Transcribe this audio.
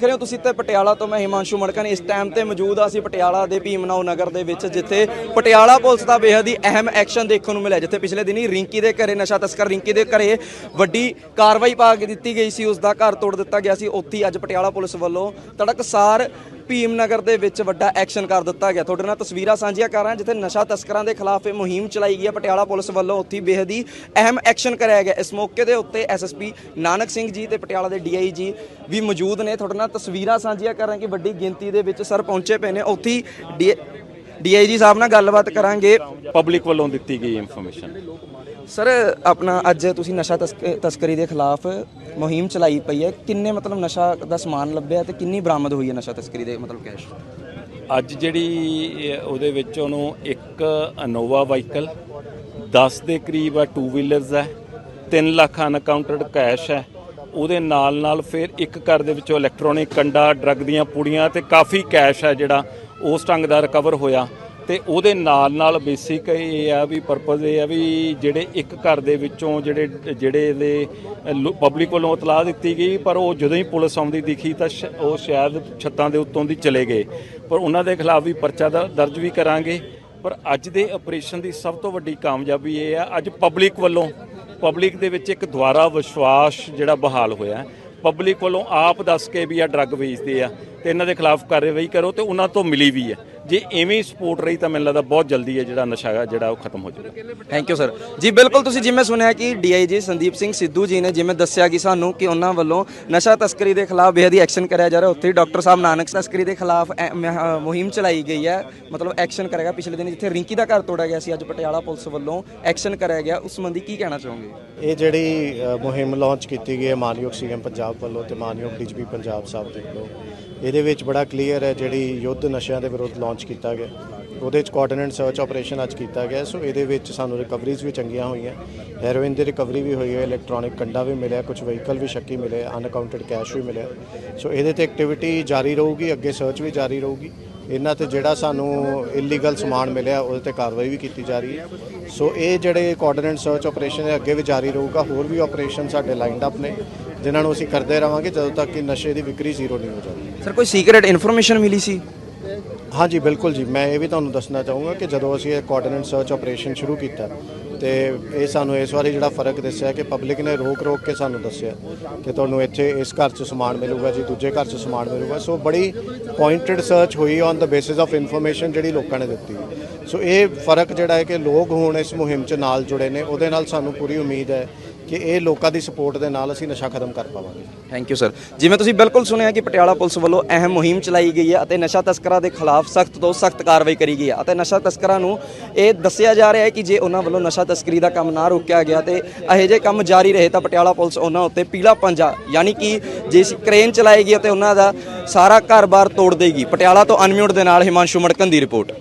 ਦੇਖ ਰਹੇ ਹੋ ਤੁਸੀਂ ਤੇ ਪਟਿਆਲਾ ਤੋਂ ਮੈਂ ਹਿਮਾਂਸ਼ੂ ਮੜਕਨ ਇਸ ਟਾਈਮ ਤੇ ਮੌਜੂਦ ਆ ਅਸੀਂ ਪਟਿਆਲਾ ਦੇ ਭੀਮਨਾਓ ਨਗਰ ਦੇ ਵਿੱਚ, ਜਿੱਥੇ ਪਟਿਆਲਾ ਪੁਲਿਸ ਦਾ ਬੇਹੱਦ ਹੀ ਅਹਿਮ ਐਕਸ਼ਨ ਦੇਖਣ ਨੂੰ ਮਿਲਿਆ, ਜਿੱਥੇ ਪਿਛਲੇ ਦਿਨੀ ਰਿੰਕੀ ਦੇ ਘਰੇ, ਨਸ਼ਾ ਤਸਕਰ ਰਿੰਕੀ ਦੇ ਘਰੇ ਵੱਡੀ ਕਾਰਵਾਈ ਪਾ ਕੇ ਦਿੱਤੀ ਗਈ ਸੀ ਉਸ ਦਾ ਘਰ ਤੋੜ ਦਿੱਤਾ ਗਿਆ ਸੀ। ਉੱਥੇ ਹੀ ਅੱਜ ਪਟਿਆਲਾ ਪੁਲਿਸ ਵੱਲੋਂ ਤੜਕਸਾਰ ਭੀਮ ਨਗਰ ਦੇ ਵਿੱਚ ਵੱਡਾ ਐਕਸ਼ਨ ਕਰ ਦਿੱਤਾ ਗਿਆ। ਤੁਹਾਡੇ ਨਾਲ ਤਸਵੀਰਾਂ ਸਾਂਝੀਆਂ ਕਰ ਰਹੇ, ਜਿੱਥੇ ਨਸ਼ਾ ਤਸਕਰਾਂ ਦੇ ਖਿਲਾਫ ਇਹ ਮੁਹਿੰਮ ਚਲਾਈ ਗਈ ਹੈ। ਪਟਿਆਲਾ ਪੁਲਿਸ ਵੱਲੋਂ ਉੱਥੇ ਹੀ ਬੇਹੱਦ ਹੀ ਅਹਿਮ ਐਕਸ਼ਨ ਕਰਾਇਆ ਗਿਆ। ਇਸ ਮੌਕੇ ਦੇ ਉੱਤੇ ਐਸਐਸਪੀ ਨਾਨਕ ਸਿੰਘ ਜੀ ਤੇ ਪਟਿਆਲਾ ਦੇ ਡੀਆਈਜੀ ਵੀ ਮੌਜੂਦ ਨੇ। ਤੁਹਾਡੇ ਨਾਲ ਤਸਵੀਰਾਂ ਸਾਂਝੀਆਂ ਕਰ ਰਹੇ ਕਿ ਵੱਡੀ ਗਿਣਤੀ ਦੇ ਵਿੱਚ ਸਰ ਪਹੁੰਚੇ ਪਏ ਨੇ। ਉੱਥੇ ਹੀ ਡੀਆਈਜੀ ਸਾਹਿਬ ਨਾਲ ਗੱਲਬਾਤ ਕਰਾਂਗੇ। ਪਬਲਿਕ ਵੱਲੋਂ ਦਿੱਤੀ ਗਈ ਇਨਫੋਰਮੇਸ਼ਨ ਸਰ ਆਪਣਾ ਅੱਜ ਤੁਸੀਂ ਨਸ਼ਾ ਤਸਕ- ਤਸਕਰੀ ਦੇ ਖਿਲਾਫ ਮੁਹਿੰਮ ਚਲਾਈ ਪਈ ਹੈ। ਕਿੰਨੇ ਮਤਲਬ ਨਸ਼ਾ ਦਾ ਸਮਾਨ ਲੱਭਿਆ ਤੇ ਕਿੰਨੀ ਬਰਾਮਦ ਹੋਈ ਹੈ ਨਸ਼ਾ ਤਸਕਰੀ ਦੇ ਮਤਲਬ ਕੈਸ਼? ਅੱਜ ਜਿਹੜੀ ਉਹਦੇ ਵਿੱਚ ਉਹਨੂੰ ਇੱਕ ਅਨੋਵਾ ਵਾਹੀਕਲ 10 ਦੇ ਕਰੀਬ ਆ ਟੂ ਵੀਲਰਸ ਹੈ 3 ਲੱਖ ਅਨਕਾਊਂਟਡ ਕੈਸ਼ ਹੈ ਉਹਦੇ ਨਾਲ ਨਾਲ ਫਿਰ ਇੱਕ ਘਰ ਦੇ ਵਿੱਚੋਂ ਇਲੈਕਟ੍ਰੋਨਿਕ ਕੰਡਾ ਡਰੱਗ ਦੀਆਂ ਪੁੜੀਆਂ ਤੇ ਕਾਫੀ ਕੈਸ਼ ਹੈ ਜਿਹੜਾ ਉਸ ਢੰਗ ਦਾ ਰਿਕਵਰ ਹੋਇਆ ਤੇ ਉਹਦੇ ਨਾਲ ਨਾਲ ਬੇਸਿਕ ਇਹ ਆ ਵੀ ਪਰਪਸ ਇਹ ਆ ਵੀ ਜਿਹੜੇ ਇੱਕ ਘਰ ਦੇ ਵਿੱਚੋਂ ਜਿਹੜੇ ਜਿਹੜੇ ਇਹਦੇ ਪਬਲਿਕ ਵੱਲੋਂ ਇਤਲਾਹ ਦਿੱਤੀ ਗਈ, ਪਰ ਉਹ ਜਦੋਂ ਹੀ ਪੁਲਿਸ ਆਉਂਦੀ ਦਿਖੀ ਤਾਂ ਸ਼- ਉਹ ਸ਼ਾਇਦ ਛੱਤਾਂ ਦੇ ਉੱਤੋਂ ਦੀ ਚਲੇ ਗਏ। ਪਰ ਉਹਨਾਂ ਦੇ ਖਿਲਾਫ ਵੀ ਪਰਚਾ ਦ- ਦਰਜ ਵੀ ਕਰਾਂਗੇ। ਪਰ ਅੱਜ ਦੇ ਆਪਰੇਸ਼ਨ ਦੀ ਸਭ ਤੋਂ ਵੱਡੀ ਕਾਮਯਾਬੀ ਇਹ ਆ, ਅੱਜ ਪਬਲਿਕ ਵੱਲੋਂ ਪਬਲਿਕ ਦੇ ਵਿੱਚ ਇੱਕ ਦੁਆਰਾ ਵਿਸ਼ਵਾਸ ਜਿਹੜਾ ਬਹਾਲ ਹੋਇਆ। ਪਬਲਿਕ ਵੱਲੋਂ ਆਪ ਦੱਸ ਕੇ ਵੀ ਆ ਡਰੱਗ ਵੇਚਦੇ ਆ। ਤੇ ਇਹਨਾਂ ਦੇ ਖਿਲਾਫ ਕਾਰਵਾਈ ਕਰੋ ਤੇ ਉਹਨਾਂ ਤੋਂ ਮਿਲੀ ਵੀ ਹੈ। ਜੇ ਐਵੇਂ ਹੀ ਸਪੋਰਟ ਰਹੀ ਤਾਂ ਮੈਨੂੰ ਲੱਗਦਾ ਬਹੁਤ ਜਲਦੀ ਹੈ ਜਿਹੜਾ ਨਸ਼ਾ ਜਿਹੜਾ ਉਹ ਖਤਮ ਹੋ ਜਾਊਗਾ। ਥੈਂਕ ਯੂ ਸਰ ਜੀ ਬਿਲਕੁਲ ਤੁਸੀਂ ਜਿਵੇਂ ਸੁਣਿਆ ਕਿ ਡੀਆਈਜੀ ਸੰਦੀਪ ਸਿੰਘ ਸਿੱਧੂ ਜੀ ਨੇ ਜਿਵੇਂ ਦੱਸਿਆ ਕਿ ਸਾਨੂੰ ਕਿ ਉਹਨਾਂ ਵੱਲੋਂ ਨਸ਼ਾ ਤਸਕਰੀ ਦੇ ਖਿਲਾਫ ਬੇਹੱਦ ਐਕਸ਼ਨ ਕਰਿਆ ਜਾ ਰਿਹਾ। ਉੱਥੇ ਹੀ ਡਾਕਟਰ ਸਾਹਿਬ ਨਾਨਕ ਤਸਕਰੀ ਦੇ ਖਿਲਾਫ ਮੁਹਿੰਮ ਚਲਾਈ ਗਈ ਹੈ। ਮਤਲਬ ਐਕਸ਼ਨ ਕਰੇਗਾ ਪਿਛਲੇ ਦਿਨ ਜਿੱਥੇ ਰਿੰਕੀ ਦਾ ਘਰ ਤੋੜਿਆ ਗਿਆ ਸੀ। ਅੱਜ ਪਟਿਆਲਾ ਪੁਲਿਸ ਵੱਲੋਂ ਐਕਸ਼ਨ ਕਰਿਆ ਗਿਆ। ਉਸ ਸੰਬੰਧੀ ਕੀ ਕਹਿਣਾ ਚਾਹੋਗੇ? ਇਹ ਜਿਹੜੀ ਮੁਹਿੰਮ ਲਾਂਚ ਕੀਤੀ ਗਈ ਹੈ ਮਾਨਯੋਗ ਸੀਐਮ ਪੰਜਾਬ ਵੱਲੋਂ ਤੇ ਮਾਨਯੋਗ ਡੀਜੀਪੀ ਪੰਜਾਬ ਸਾਹਿਬ ਦੇ ਵੱਲੋਂ ਇਹਦੇ ਵਿੱਚ ਬੜਾ ਕਲੀਅਰ ਹੈ ਜਿਹੜੀ ਯੁੱਧ ਨਸ਼ਿਆਂ ਦੇ ਵਿਰੁੱਧ ਲਾਂਚ ਕੀਤਾ ਗਿਆ। ਉਹਦੇ ਚ ਕੋਆਰਡੀਨੇਟ ਸਰਚ ਆਪਰੇਸ਼ਨ ਅੱਜ ਕੀਤਾ ਗਿਆ। ਸੋ ਇਹਦੇ ਵਿੱਚ ਸਾਨੂੰ ਰਿਕਵਰੀਜ਼ ਵੀ ਚੰਗੀਆਂ ਹੋਈਆਂ। ਹੈਰੋਇਨ ਦੀ ਰਿਕਵਰੀ ਵੀ ਹੋਈ ਹੈ ਇਲੈਕਟ੍ਰੋਨਿਕ ਕੰਡਾ ਵੀ ਮਿਲਿਆ ਕੁਝ ਵਹੀਕਲ ਵੀ ਸ਼ੱਕੀ ਮਿਲੇ ਅਨਕਾਊਂਟਡ ਕੈਸ਼ ਵੀ ਮਿਲਿਆ। ਸੋ ਇਹਦੇ ਤੇ ਐਕਟੀਵਿਟੀ ਜਾਰੀ ਰਹੂਗੀ, ਅੱਗੇ ਸਰਚ ਵੀ ਜਾਰੀ ਰਹੂਗੀ। ਇਹਨਾਂ ਤੇ ਜਿਹੜਾ ਸਾਨੂੰ ਇਲੀਗਲ ਸਮਾਨ ਮਿਲਿਆ, ਉਹਦੇ ਤੇ ਕਾਰਵਾਈ ਵੀ ਕੀਤੀ ਜਾ ਰਹੀ ਹੈ। ਸੋ ਇਹ ਜਿਹੜੇ ਕੋਆਰਡੀਨੇਟ ਸਰਚ ਆਪਰੇਸ਼ਨ ਹੈ, ਅੱਗੇ ਵੀ ਜਾਰੀ ਰਹੂਗਾ। ਹੋਰ ਵੀ ਆਪਰੇਸ਼ਨ ਸਾਡੇ ਲਾਈਨਡ ਅਪ ਨੇ। ਜਿਨ੍ਹਾਂ ਨੂੰ ਅਸੀਂ ਕਰਦੇ ਰਵਾਂਗੇ ਜਦੋਂ ਤੱਕ ਕਿ ਨਸ਼ੇ ਦੀ ਵਿਕਰੀ ਜ਼ੀਰੋ ਨਹੀਂ ਹੋ ਜਾਂਦੀ। ਸਰ ਕੋਈ ਸੀਕ੍ਰੀਟ ਇਨਫੋਰਮੇਸ਼ਨ ਮਿਲੀ ਸੀ? ਹਾਂਜੀ ਬਿਲਕੁਲ ਜੀ। ਮੈਂ ਇਹ ਵੀ ਤੁਹਾਨੂੰ ਦੱਸਣਾ ਚਾਹੂੰਗਾ ਕਿ ਜਦੋਂ ਅਸੀਂ ਇਹ ਕੋਆਰਡੀਨੇਟ ਸਰਚ ਆਪਰੇਸ਼ਨ ਸ਼ੁਰੂ ਕੀਤਾ ਤੇ ਇਹ ਸਾਨੂੰ ਇਸ ਵਾਰੀ ਜਿਹੜਾ ਫ਼ਰਕ ਦੱਸਿਆ ਕਿ ਪਬਲਿਕ ਨੇ ਰੋਕ ਰੋਕ ਕੇ ਸਾਨੂੰ ਦੱਸਿਆ ਕਿ ਤੁਹਾਨੂੰ ਇੱਥੇ ਇਸ ਘਰ 'ਚ ਸਮਾਨ ਮਿਲੂਗਾ ਜੀ ਦੂਜੇ ਘਰ 'ਚ ਸਮਾਨ ਮਿਲੂਗਾ। ਸੋ ਬੜੀ ਪੁਆਇੰਟਡ ਸਰਚ ਹੋਈ on the basis of information ਜਿਹੜੀ ਲੋਕਾਂ ਨੇ ਦਿੱਤੀ। ਸੋ ਇਹ ਫ਼ਰਕ ਜਿਹੜਾ ਹੈ ਕਿ ਲੋਕ ਹੁਣ ਇਸ ਮੁਹਿੰਮ 'ਚ ਨਾਲ ਜੁੜੇ ਨੇ ਉਹਦੇ ਨਾਲ ਸਾਨੂੰ ਪੂਰੀ ਉਮੀਦ ਹੈ ਕਿ ਇਹ ਲੋਕਾਂ ਦੀ ਸਪੋਰਟ ਦੇ ਨਾਲ ਅਸੀਂ ਨਸ਼ਾ ਖਤਮ ਕਰ ਪਾਵਾਂਗੇ। ਥੈਂਕ ਯੂ ਸਰ ਜਿਵੇਂ ਤੁਸੀਂ ਬਿਲਕੁਲ ਸੁਣਿਆ ਕਿ ਪਟਿਆਲਾ ਪੁਲਿਸ ਵੱਲੋਂ ਅਹਿਮ ਮੁਹਿੰਮ ਚਲਾਈ ਗਈ ਹੈ ਅਤੇ ਨਸ਼ਾ ਤਸਕਰਾਂ ਦੇ ਖਿਲਾਫ ਸਖਤ ਤੋਂ ਸਖਤ ਕਾਰਵਾਈ ਕਰੀ ਗਈ ਹੈ ਅਤੇ ਨਸ਼ਾ ਤਸਕਰਾਂ ਨੂੰ ਇਹ ਦੱਸਿਆ ਜਾ ਰਿਹਾ ਹੈ ਕਿ ਜੇ ਉਹਨਾਂ ਵੱਲੋਂ ਨਸ਼ਾ ਤਸਕਰੀ ਦਾ ਕੰਮ ਨਾ ਰੋਕਿਆ ਗਿਆ ਤੇ ਇਹੋ ਜਿਹੇ ਕੰਮ ਜਾਰੀ ਰਹੇ ਤਾਂ ਪਟਿਆਲਾ ਪੁਲਿਸ ਉਹਨਾਂ ਉੱਤੇ ਪੀਲਾ ਪੰਜਾ, ਯਾਨੀ ਕਿ ਜੇ ਸੀ ਕ੍ਰੇਨ ਚਲਾਏਗੀ ਅਤੇ ਉਹਨਾਂ ਦਾ ਸਾਰਾ ਘਰ-ਬਾਰ ਤੋੜ ਦੇਗੀ। ਪਟਿਆਲਾ ਤੋਂ ਅਨਮਿਊਟ ਦੇ ਨਾਲ ਹਿਮਾਂਸ਼ੂ ਮੜਕਨ ਦੀ ਰਿਪੋਰਟ।